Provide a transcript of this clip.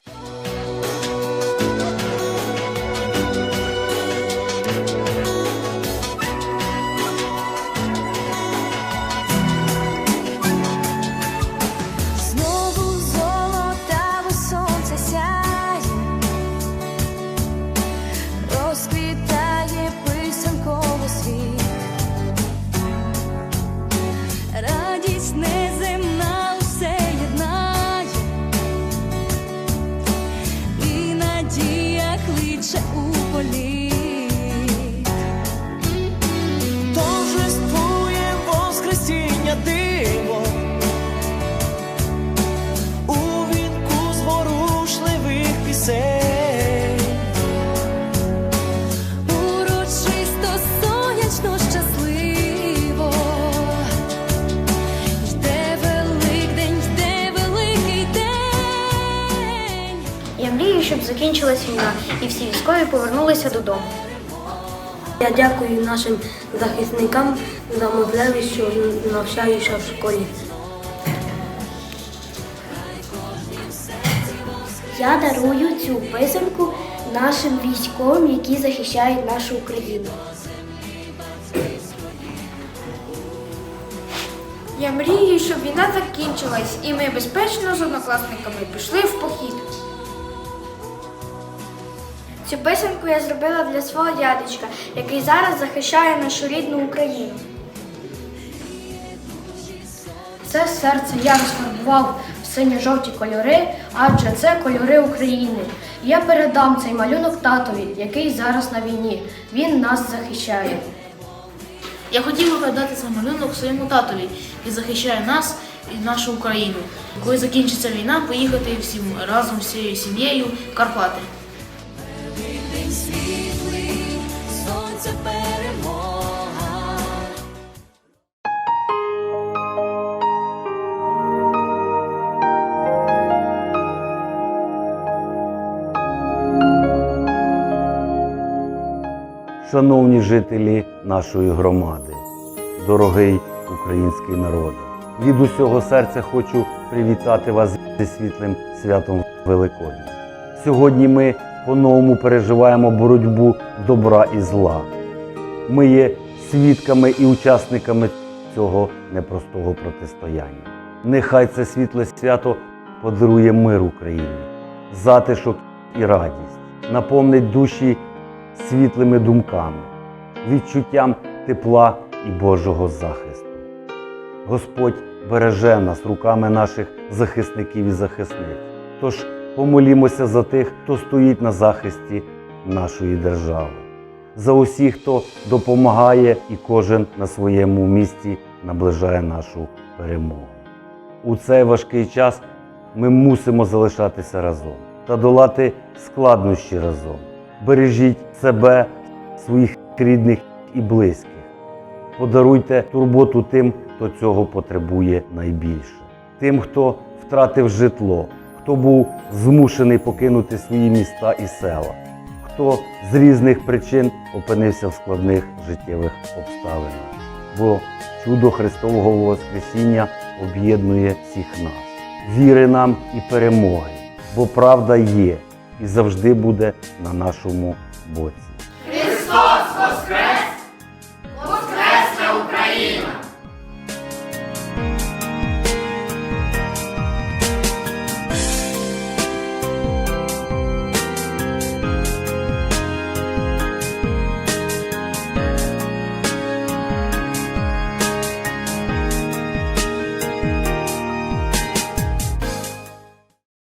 Música Sẽ щоб закінчилась війна і всі військові повернулися додому. Я дякую нашим захисникам за можливість, що навчаюся в школі. Я дарую цю писанку нашим військовим, які захищають нашу Україну. Я мрію, щоб війна закінчилась і ми безпечно з однокласниками пішли в похід. Цю писанку я зробила для свого дядечка, який зараз захищає нашу рідну Україну. Це серце я розфарбував в синьо-жовті кольори, адже це кольори України. Я передам цей малюнок татові, який зараз на війні. Він нас захищає. Я хотів би передати цей малюнок своєму татові, який захищає нас і нашу Україну. Коли закінчиться війна, поїхати всім разом з всією сім'єю в Карпати. Світлий, сонця перемога. Шановні жителі нашої громади, дорогий український народе, від усього серця хочу привітати вас зі світлим святом Великодня. Сьогодні ми по-новому переживаємо боротьбу добра і зла. Ми є свідками і учасниками цього непростого протистояння. Нехай це світле свято подарує мир Україні, затишок і радість, наповнить душі світлими думками, відчуттям тепла і Божого захисту. Господь береже нас руками наших захисників і захисниць. Тож помолімося за тих, хто стоїть на захисті нашої держави, за усіх, хто допомагає і кожен на своєму місці наближає нашу перемогу. У цей важкий час ми мусимо залишатися разом та долати складнощі разом. Бережіть себе, своїх рідних і близьких. Подаруйте турботу тим, хто цього потребує найбільше. Тим, хто втратив житло, хто був змушений покинути свої міста і села, хто з різних причин опинився в складних життєвих обставинах. Бо чудо Христового Воскресіння об'єднує всіх нас. Віри нам і перемоги, бо правда є і завжди буде на нашому боці.